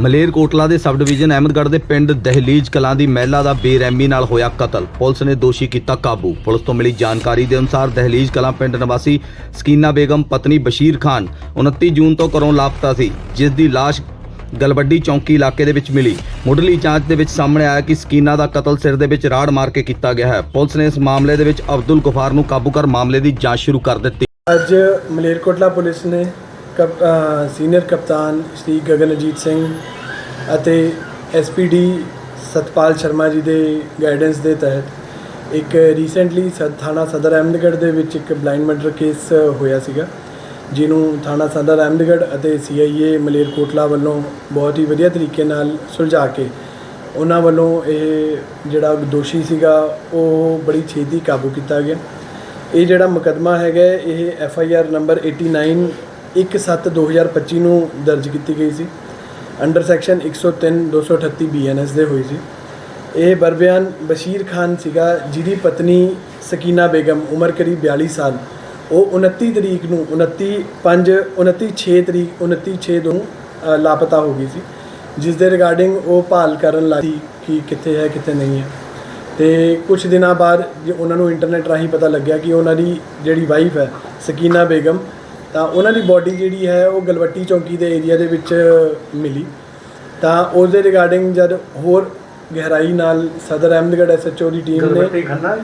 ਮਲੇਰਕੋਟਲਾ ਦੇ sub division Ahmedgarh ਦੇ ਪਿੰਡ ਦਹਲੀਜ ਕਲਾਂ ਦੀ ਮਹਿਲਾ ਦਾ ਬੇਰਹਿਮੀ ਨਾਲ ਹੋਇਆ ਕਤਲ। ਪੁਲਿਸ ਨੇ ਦੋਸ਼ੀ ਕੀਤਾ ਕਾਬੂ। ਪੁਲਿਸ ਤੋਂ ਮਿਲੀ ਜਾਣਕਾਰੀ ਦੇ ਅਨੁਸਾਰ ਦਹਲੀਜ ਕਲਾਂ ਪਿੰਡ ਨਿਵਾਸੀ ਸਕੀਨਾ ਬੇਗਮ, ਪਤਨੀ ਬਸ਼ੀਰ ਖਾਨ 29 ਜੂਨ ਤੋਂ ਘਰੋਂ ਲਾਪਤਾ ਸੀ, ਜਿਸ ਦੀ ਲਾਸ਼ ਗਲਵੱਡੀ ਚੌਂਕੀ ਇਲਾਕੇ ਦੇ ਵਿੱਚ ਮਿਲੀ। ਮੁੱਢਲੀ ਜਾਂਚ ਦੇ ਵਿੱਚ ਸਾਹਮਣੇ ਆਇਆ ਕਿ ਸਕੀਨਾ ਦਾ ਕਤਲ ਸਿਰ ਦੇ ਵਿੱਚ ਰਾੜ ਮਾਰ ਕੇ ਕੀਤਾ ਗਿਆ ਹੈ। ਪੁਲਿਸ ਨੇ ਇਸ ਮਾਮਲੇ ਦੇ ਵਿੱਚ ਅਬਦੁਲ ਗਫਾਰ ਨੂੰ ਕਾਬੂ ਕਰ ਮਾਮਲੇ ਦੀ ਜਾਂਚ ਸ਼ੁਰੂ ਕਰ ਦਿੱਤੀ। ਅੱਜ ਮਲੇਰਕੋਟਲਾ ਪੁਲਿਸ ਨੇ ਸੀਨੀਅਰ ਕਪਤਾਨ ਸ਼੍ਰੀ ਗਗਨਜੀਤ ਸਿੰਘ ਅਤੇ ਐਸਪੀਡੀ ਸਤਪਾਲ ਸ਼ਰਮਾ ਜੀ ਦੇ ਗਾਈਡੈਂਸ ਦੇ ਤਹਿਤ ਇੱਕ ਰੀਸੈਂਟਲੀ ਥਾਣਾ ਸਦਰ ਅਹਿਮਦਗੜ੍ਹ ਦੇ ਵਿੱਚ ਇੱਕ ਬਲਾਈਂਡ ਮਰਡਰ ਕੇਸ ਹੋਇਆ ਸੀਗਾ, ਜਿਹਨੂੰ ਥਾਣਾ ਸਦਰ ਅਹਿਮਦਗੜ੍ਹ ਅਤੇ ਸੀਆਈਏ ਮਲੇਰਕੋਟਲਾ ਵੱਲੋਂ ਬਹੁਤ ਹੀ ਵਧੀਆ ਤਰੀਕੇ ਨਾਲ ਸੁਲਝਾ ਕੇ ਉਹਨਾਂ ਵੱਲੋਂ ਇਹ ਜਿਹੜਾ ਦੋਸ਼ੀ ਸੀਗਾ, ਉਹ ਬੜੀ ਛੇਤੀ ਕਾਬੂ ਕੀਤਾ ਗਿਆ। ਇਹ ਜਿਹੜਾ ਮੁਕੱਦਮਾ ਹੈਗਾ, ਇਹ ਐਫ ਆਈ ਆਰ ਨੰਬਰ 89 17/2025 ਨੂੰ ਦਰਜ ਕੀਤੀ ਗਈ ਸੀ। ਅੰਡਰ ਸੈਕਸ਼ਨ 103 238 ਬੀਐਨਐਸ ਦੇ ਹੋਈ ਸੀ। ਇਹ ਬਰਬਿਆਨ ਬਸ਼ੀਰ ਖਾਨ ਸੀਗਾ, ਜਿਹਦੀ ਪਤਨੀ ਸਕੀਨਾ ਬੇਗਮ, ਉਮਰ ਕਰੀਬ 42 ਸਾਲ। ਉਹ 29 ਤਰੀਕ ਨੂੰ 29 5 29 6 ਤਰੀਕ 29 6 ਨੂੰ ਲਾਪਤਾ ਹੋ ਗਈ ਸੀ। ਜਿਸ ਦੇ ਰਿਗਾਰਡਿੰਗ ਉਹ ਭਾਲ ਕਰਨ ਲੱਗੀ ਕਿ ਕਿੱਥੇ ਹੈ, ਕਿੱਥੇ ਨਹੀਂ ਹੈ। ਤੇ ਕੁਝ ਦਿਨਾਂ ਬਾਅਦ ਜੇ ਉਹਨਾਂ ਨੂੰ ਇੰਟਰਨੈਟ ਰਾਹੀਂ ਪਤਾ ਲੱਗਿਆ ਕਿ ਉਹਨਾਂ ਦੀ ਜਿਹੜੀ ਵਾਈਫ ਹੈ, ਸਕੀਨਾ ਬੇਗਮ ਤਾਂ ਉਹਨਾਂ ਦੀ ਬਾਡੀ ਜਿਹੜੀ ਹੈ ਉਹ ਗਲਵੱਟੀ ਚੌਂਕੀ ਦੇ ਏਰੀਆ ਦੇ ਵਿੱਚ ਮਿਲੀ। ਤਾਂ ਉਸ ਦੇ ਰਿਗਾਰਡਿੰਗ ਜਦ ਹੋਰ ਗਹਿਰਾਈ ਨਾਲ ਸਦਰ ਅਹਿਮਦਗੜ੍ਹ ਐਸਐਚਓ ਦੀ ਟੀਮ ਨੇ ਗਲਵੱਟੀ ਖੰਨਾ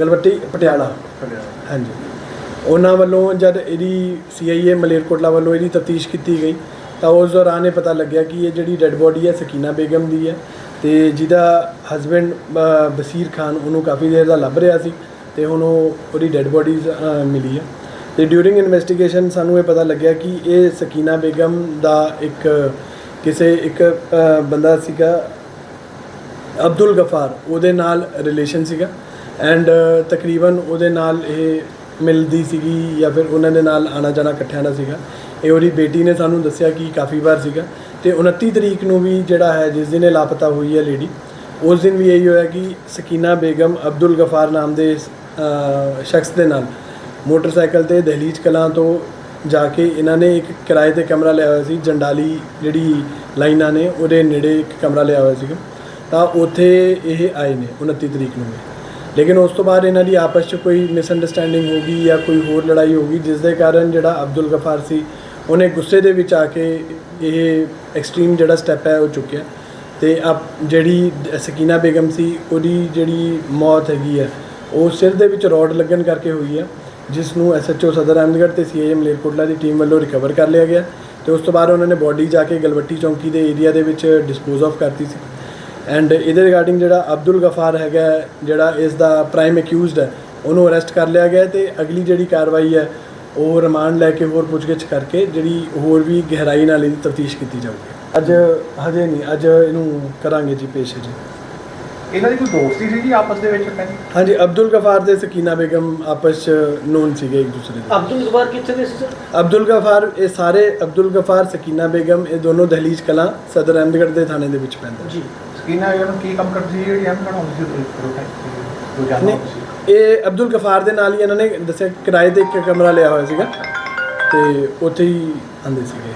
ਗਲਵੱਟੀ ਪਟਿਆਲਾ। ਹਾਂਜੀ। ਉਹਨਾਂ ਵੱਲੋਂ ਜਦ ਇਹਦੀ ਸੀਆਈਏ ਮਲੇਰਕੋਟਲਾ ਵੱਲੋਂ ਇਹਦੀ ਤਫਤੀਸ਼ ਕੀਤੀ ਗਈ ਤਾਂ ਉਸ ਦੌਰਾਨ ਇਹ ਪਤਾ ਲੱਗਿਆ ਕਿ ਇਹ ਜਿਹੜੀ ਡੈੱਡ ਬੋਡੀ ਹੈ ਸਕੀਨਾ ਬੇਗਮ ਦੀ ਹੈ ਤੇ ਜਿਹਦਾ ਹਸਬੈਂਡ ਬਸੀਰ ਖਾਨ ਉਹਨੂੰ ਕਾਫੀ ਦੇਰ ਦਾ ਲੱਭ ਰਿਹਾ ਸੀ ਤੇ ਹੁਣ ਉਹ ਉਹਦੀ ਡੈੱਡ ਬੋਡੀ ਮਿਲੀ ਹੈ। ਤੇ ਡਿਊਰਿੰਗ ਇਨਵੈਸਟੀਗੇਸ਼ਨ ਸਾਨੂੰ ਇਹ ਪਤਾ ਲੱਗਿਆ ਕਿ ਇਹ ਸਕੀਨਾ ਬੇਗਮ ਦਾ ਇੱਕ, ਕਿਸੇ ਇੱਕ ਬੰਦਾ ਸੀਗਾ, ਅਬਦੁਲ ਗਫਾਰ, ਉਹਦੇ ਨਾਲ ਰਿਲੇਸ਼ਨ ਸੀਗਾ ਐਂਡ ਤਕਰੀਬਨ ਉਹਦੇ ਨਾਲ ਇਹ ਮਿਲਦੀ ਸੀਗੀ ਜਾਂ ਫਿਰ ਉਹਨਾਂ ਦੇ ਨਾਲ ਆਣਾ ਜਾਣਾ ਇਕੱਠਿਆਂ ਦਾ ਸੀਗਾ। ਇਹ ਉਹਦੀ ਬੇਟੀ ਨੇ ਸਾਨੂੰ ਦੱਸਿਆ ਕਿ ਕਾਫੀ ਵਾਰ ਸੀਗਾ ਤੇ 29 ਤਰੀਕ ਨੂੰ ਵੀ ਜਿਹੜਾ ਹੈ, ਜਿਸ ਦਿਨ ਇਹ ਲਾਪਤਾ ਹੋਈ ਹੈ ਲੇਡੀ ਉਸ ਦਿਨ ਵੀ ਇਹੀ ਹੋਇਆ ਕਿ ਸਕੀਨਾ ਬੇਗਮ ਅਬਦੁਲ ਗਫਾਰ ਨਾਮ ਦੇ ਸ਼ਖਸ ਦੇ ਨਾਲ ਮੋਟਰਸਾਈਕਲ ਤੇ ਦਹਲੀਜ ਕਲਾਂ ਤੋਂ ਜਾ ਕੇ ਇਹਨਾਂ ਨੇ ਇੱਕ ਕਿਰਾਏ ਤੇ ਕਮਰਾ ਲਿਆ ਹੋਇਆ ਸੀ, ਜੰਡਾਲੀ ਜਿਹੜੀ ਲਾਈਨਾਂ ਨੇ ਉਹਦੇ ਨੇੜੇ ਇੱਕ ਕਮਰਾ ਲਿਆ ਹੋਇਆ ਸੀਗਾ। ਤਾਂ ਉੱਥੇ ਇਹ ਆਏ ਨੇ 29 ਤਰੀਕ ਨੂੰ। ਲੇਕਿਨ ਉਸ ਤੋਂ ਬਾਅਦ ਇਹਨਾਂ ਦੀ ਆਪਸ 'ਚ ਕੋਈ ਮਿਸਅੰਡਰਸਟੈਂਡਿੰਗ ਹੋ ਗਈ ਜਾਂ ਕੋਈ ਹੋਰ ਲੜਾਈ ਹੋ ਗਈ, ਜਿਸ ਦੇ ਕਾਰਨ ਜਿਹੜਾ ਅਬਦੁਲ ਗਫਾਰ ਸੀ, ਉਹਨੇ ਗੁੱਸੇ ਦੇ ਵਿੱਚ ਆ ਕੇ ਇਹ ਐਕਸਟ੍ਰੀਮ ਜਿਹੜਾ ਸਟੈਪ ਹੈ ਉਹ ਚੁੱਕਿਆ। ਤੇ ਅਬ ਜਿਹੜੀ ਸਕੀਨਾ ਬੇਗਮ ਸੀ, ਉਹਦੀ ਜਿਹੜੀ ਮੌਤ ਹੈਗੀ ਹੈ, ਉਹ ਸਿਰ ਦੇ ਵਿੱਚ ਰੋਡ ਲੱਗਣ ਕਰਕੇ ਹੋਈ ਹੈ। ਜਿਸ ਨੂੰ ਐਸਐਚਓ ਸਦਰ ਅਹਿਮਦਗੜ੍ਹ ਤੇ ਸੀਆਈਏ ਮਲੇਰਕੋਟਲਾ ਦੀ ਟੀਮ ਵੱਲੋਂ ਰਿਕਵਰ ਕਰ ਲਿਆ ਗਿਆ ਤੇ ਉਸ ਤੋਂ ਬਾਅਦ ਉਹਨਾਂ ਨੇ ਬੋਡੀ ਜਾ ਕੇ ਗਲਵੱਟੀ ਚੌਂਕੀ ਦੇ ਏਰੀਆ ਦੇ ਵਿੱਚ ਡਿਸਪੋਜ਼ ਆਫ ਕਰਤੀ ਸੀ। ਐਂਡ ਇਹਦੇ ਰਿਗਾਰਡਿੰਗ ਜਿਹੜਾ ਅਬਦੁਲ ਗਫਾਰ ਹੈਗਾ ਜਿਹੜਾ ਇਸ ਦਾ ਪ੍ਰਾਈਮ ਅਕਿਊਜ਼ਡ ਹੈ, ਉਹਨੂੰ ਅਰੈਸਟ ਕਰ ਲਿਆ ਗਿਆ ਹੈ ਤੇ ਅਗਲੀ ਜਿਹੜੀ ਕਾਰਵਾਈ ਹੈ, ਉਹ ਰਿਮਾਂਡ ਲੈ ਕੇ ਹੋਰ ਪੁੱਛਗਿੱਛ ਕਰਕੇ ਜਿਹੜੀ ਹੋਰ ਵੀ ਗਹਿਰਾਈ ਨਾਲ ਇਹਦੀ ਤਫਤੀਸ਼ ਕੀਤੀ ਜਾਊਗੀ। ਅੱਜ ਹਜੇ ਨਹੀਂ, ਅੱਜ ਇਹਨੂੰ ਕਰਾਂਗੇ ਜੀ ਪੇਸ਼ ਜੀ। ਇਹਨਾਂ ਦੀ ਕੋਈ ਦੋਸਤੀ ਸੀ ਜੀ ਆਪਸ ਦੇ ਵਿੱਚ ਕਹਿੰਦੇ ਹਾਂਜੀ ਅਬਦੁਲ ਗਫਾਰ ਤੇ ਸਕੀਨਾ ਬੇਗਮ ਆਪਸ ਚ ਨੋਨ ਸੀਗੇ ਇੱਕ ਦੂਸਰੇ ਦੇ। ਅਬਦੁਲ ਗਫਾਰ ਕਿੱਥੇ ਦੇ ਸੀ ਸਰ? ਅਬਦੁਲ ਗਫਾਰ ਇਹ ਸਾਰੇ ਅਬਦੁਲ ਗਫਾਰ ਸਕੀਨਾ ਬੇਗਮ ਇਹ ਦੋਨੋਂ ਦਹਲੀਜ ਕਲਾਂ ਸਦਰ ਅਹਿਮਦਗੜ੍ਹ ਦੇ ਥਾਣੇ ਦੇ ਵਿੱਚ ਪੈਂਦੇ ਜੀ। ਸਕੀਨਾ ਇਹਨਾਂ ਕੀ ਕੰਮ ਕਰਦੀ ਸੀ? ਜਿਹੜੀ ਐਮ ਕਢਾਉਂਦੀ ਸੀ ਰੋਜ਼ਾਨਾ ਨਹੀਂ, ਇਹ ਅਬਦੁਲ ਗਫਾਰ ਦੇ ਨਾਲ ਹੀ ਇਹਨਾਂ ਨੇ ਦੱਸਿਆ ਕਿਰਾਏ ਤੇ ਇੱਕ ਕਮਰਾ ਲਿਆ ਹੋਇਆ ਸੀਗਾ ਤੇ ਉੱਥੇ ਹੀ ਆਂਦੇ ਸੀਗੇ।